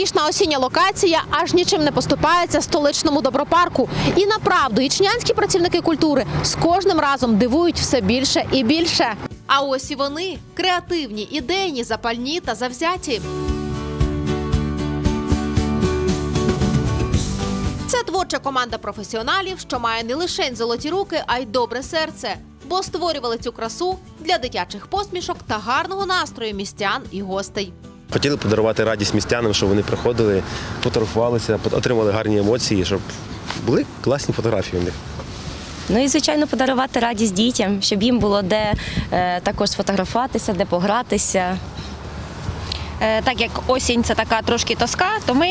Розкішна осіння локація аж нічим не поступається столичному добропарку. І направду ічнянські працівники культури з кожним разом дивують все більше і більше. А ось і вони креативні, ідейні, запальні та завзяті. Це творча команда професіоналів, що має не лише золоті руки, а й добре серце. Бо створювали цю красу для дитячих посмішок та гарного настрою містян і гостей. Хотіли подарувати радість містянам, щоб вони приходили, фотографувалися, отримали гарні емоції, щоб були класні фотографії у них. Ну і звичайно подарувати радість дітям, щоб їм було де е, також сфотографуватися, де погратися. Е, Так як осінь це така трошки тоска, то ми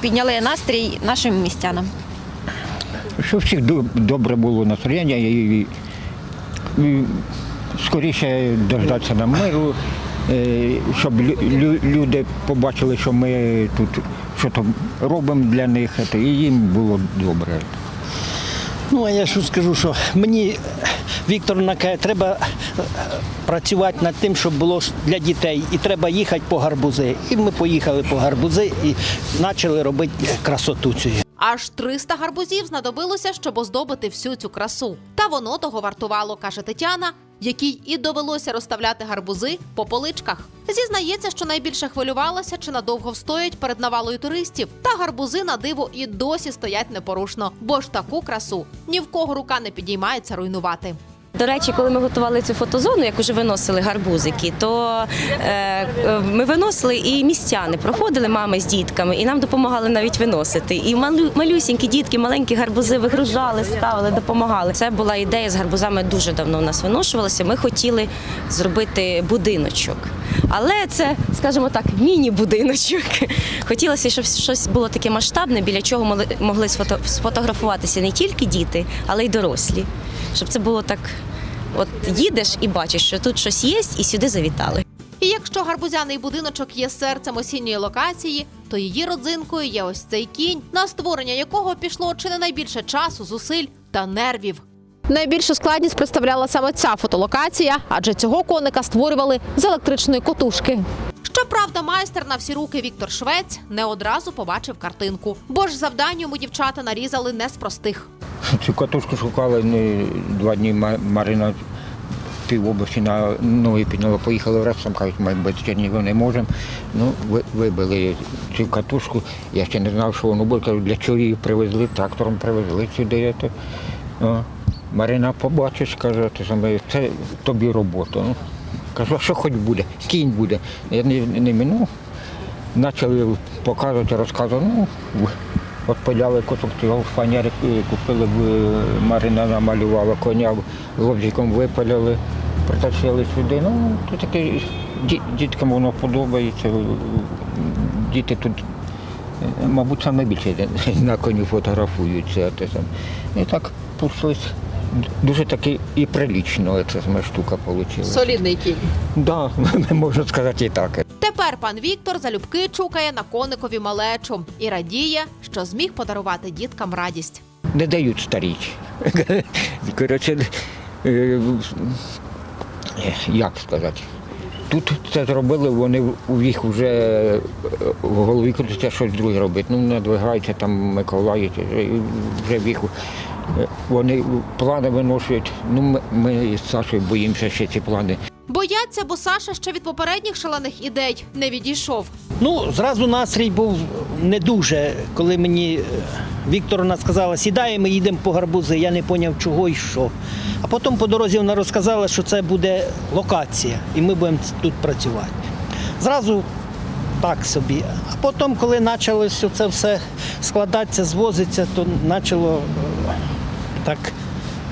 підняли настрій нашим містянам. Щоб всіх добре було настроєння і, і скоріше дождатися нам миру, щоб лю- лю- люди побачили, що ми тут що там робимо для них, і їм було добре. Ну, а я що скажу, що мені Вікторна каже, треба е, працювати над тим, щоб було для дітей. І треба їхати по гарбузи. І ми поїхали по гарбузи і почали робити красоту цю. Аж 300 гарбузів знадобилося, щоб оздобити всю цю красу. Та воно того вартувало, каже Тетяна, якій і довелося розставляти гарбузи по поличках. Зізнається, що найбільше хвилювалася, чи надовго встоять перед навалою туристів. Та гарбузи на диво і досі стоять непорушно, бо ж таку красу ні в кого рука не підіймається руйнувати. До речі, коли ми готували цю фотозону, як уже виносили гарбузики, то е, е, ми виносили і містяни проходили мами з дітками, і нам допомагали навіть виносити. І малю, малюсінькі дітки, маленькі гарбузи вигружали, ставили, допомагали. Це була ідея з гарбузами дуже давно у нас виношувалася. Ми хотіли зробити будиночок. Але це, скажімо так, міні-будиночок. Хотілося, щоб щось було таке масштабне, біля чого могли- сфотографуватися не тільки діти, але й дорослі. Щоб це було так. От їдеш і бачиш, що тут щось є, і сюди завітали. І якщо гарбузяний будиночок є серцем осінньої локації, то її родзинкою є ось цей кінь, на створення якого пішло чи не найбільше часу, зусиль та нервів. Найбільшу складність представляла саме ця фотолокація, адже цього коника створювали з електричної котушки. Щоправда, майстер на всі руки Віктор Швець не одразу побачив картинку, бо ж завдання йому дівчата нарізали не з простих. Цю катушку шукали не два дні Марина пів області на ноги підняла, поїхали в Репсом, кажуть, ми без Чернігів не можемо. Ну, ви- вибили цю катушку. Я ще не знав, що воно буде. Кажу, для її привезли, трактором привезли сюди. Марина побачиш, каже, це тобі робота. Ну, кажу, що хоч буде? Кінь буде. Я не, не минув. Почали показувати, розказувати. Ну, от подяли кусок цього фанери, е, купили, Марина намалювала коня, лобзиком випаляли, притащили сюди. Ну, то таке, ді- діткам воно подобається. Діти тут, е, мабуть, саме більше на коню фотографуються. І так пустились. Дуже таки і прилічно ця штука вийшла. Солідний кінь. Да, можна сказати і так. Тепер пан Віктор залюбки чукає на коникові малечу і радіє, що зміг подарувати діткам радість. не дають старіч. Коротше, е, як сказати. Тут це зробили, вони у їх вже е, в голові крутиться щось друге робити. Ну, надвигаються там Миколаїв, вже в їх вони плани виношують. Ну, ми, з Сашою боїмося ще ці плани. Бояться, бо Саша ще від попередніх шалених ідей не відійшов. Ну, зразу настрій був не дуже, коли мені е, Вікторовна сказала, сідаємо, їдемо по гарбузи. Я не зрозумів, чого і що. А потім по дорозі вона розказала, що це буде локація, і ми будемо тут працювати. Зразу так собі. А потім, коли почалося це все складатися, звозитися, то почало е, так.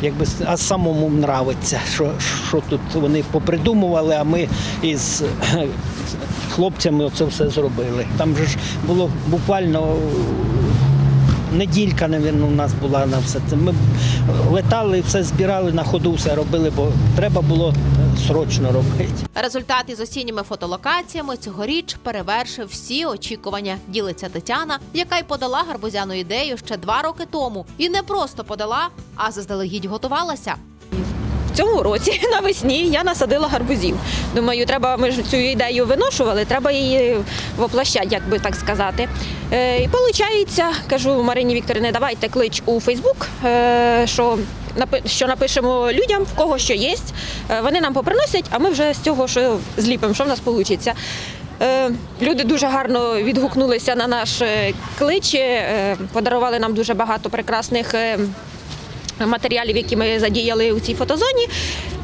Якби а самому нравиться, що, що тут вони попридумували, а ми із хлопцями це все зробили. Там же ж було буквально неділька, мабуть, у нас була на все це. Ми летали, все збирали, на ходу все робили, бо треба було срочно робити. Результат із осінніми фотолокаціями цьогоріч перевершив всі очікування. Ділиться Тетяна, яка й подала гарбузяну ідею ще два роки тому. І не просто подала, а заздалегідь готувалася. в цьому році навесні я насадила гарбузів. Думаю, треба, ми ж цю ідею виношували, треба її воплощати, як би так сказати. Е, і виходить, кажу Марині Вікторівні, давайте клич у Фейсбук, що що напишемо людям, в кого що є. Е, Вони нам поприносять, а ми вже з цього що зліпимо, що в нас вийде. Люди дуже гарно відгукнулися на наш е, клич, е, подарували нам дуже багато прекрасних матеріалів, які ми задіяли у цій фотозоні.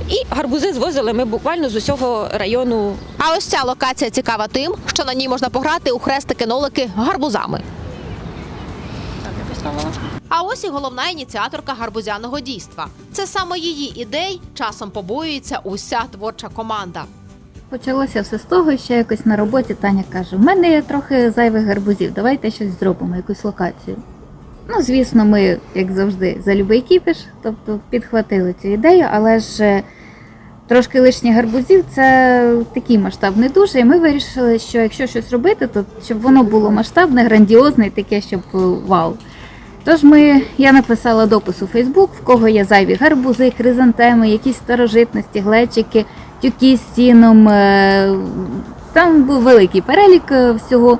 І гарбузи звозили ми буквально з усього району А ось ця локація цікава тим, що на ній можна пограти у хрестики-нолики гарбузами. А ось і головна ініціаторка гарбузяного дійства. Це саме її ідей часом побоюється уся творча команда. Почалося все з того, що якось на роботі Таня каже: в мене є трохи зайвих гарбузів, давайте щось зробимо, якусь локацію. Ну, звісно, ми, як завжди, за любий кіпіш, тобто підхватили цю ідею, але ж е, трошки лишніх гарбузів це такий масштаб не дуже. І ми вирішили, що якщо щось робити, то щоб воно було масштабне, грандіозне і таке, щоб вау. Тож ми, я написала допис у Фейсбук, в кого є зайві гарбузи, хризантеми, якісь старожитності, глечики, тюки з сіном. е, Там був великий перелік е, всього.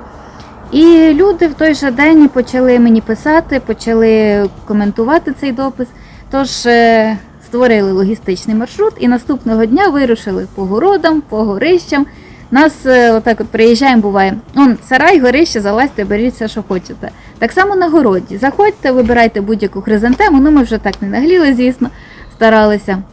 І люди в той же день почали мені писати, почали коментувати цей допис. Тож е, створили логістичний маршрут і наступного дня вирушили по городам, по горищам. Нас отак от приїжджаємо, буває. Он сарай, горище, залазьте, беріть все, що хочете. Так само на городі. Заходьте, вибирайте будь-яку хризантему. Ну ми вже так не нагліли, звісно, старалися.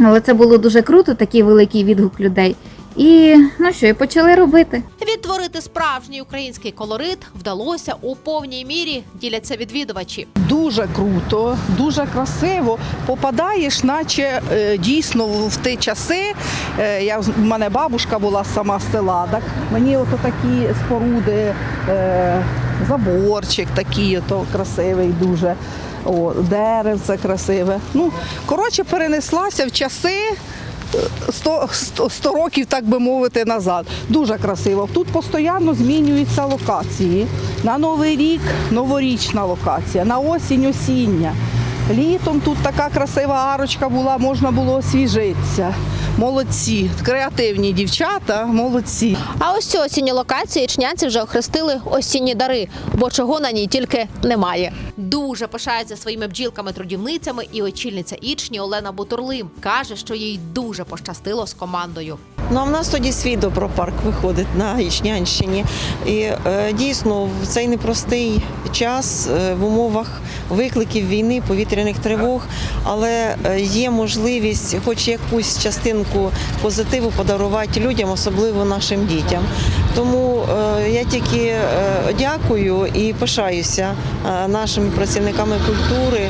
Але це було дуже круто, такий великий відгук людей. І ну що, і почали робити. Відтворити справжній український колорит вдалося у повній мірі, діляться відвідувачі. Дуже круто, дуже красиво. Попадаєш, наче е, дійсно в ті часи. Е, я, в мене бабушка була сама з села. Так? Мені ото такі споруди, е, заборчик такий, ото красивий дуже. О, деревце красиве. Ну, коротше, перенеслася в часи. 100, 100, 100 років, так би мовити, назад. Дуже красиво. Тут постійно змінюються локації. На Новий рік новорічна локація, на осінь осіння. Літом тут така красива арочка була, можна було освіжитися. Молодці, креативні дівчата, молодці. А ось цю осінню локацію ічнянці вже охрестили осінні дари, бо чого на ній тільки немає. Дуже пишається своїми бджілками-трудівницями і очільниця ічні Олена Бутурлим каже, що їй дуже пощастило з командою. Ну а в нас тоді свій добропарк виходить на Ічнянщині. І е, дійсно в цей непростий час е, в умовах викликів війни, повітряних тривог, але е, є можливість, хоч якусь частинку позитиву подарувати людям, особливо нашим дітям. Тому я тільки дякую і пишаюся нашими працівниками культури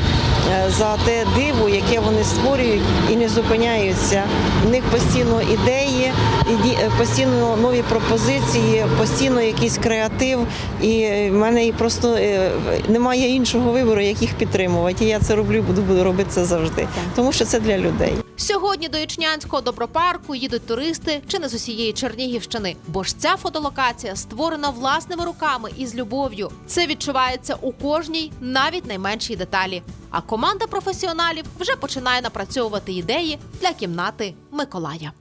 за те диво, яке вони створюють і не зупиняються. В них постійно ідеї, е, постійно нові пропозиції, постійно якийсь креатив. І е, в мене просто е, немає іншого вибору, як їх підтримувати. І я це роблю, буду робити це завжди, тому що це для людей. Сьогодні до Ічнянського добропарку їдуть туристи чи не з усієї Чернігівщини, бо ж ця фотолокація створена власними руками і з любов'ю. Це відчувається у кожній, навіть найменшій деталі. А команда професіоналів вже починає напрацьовувати ідеї для кімнати Миколая.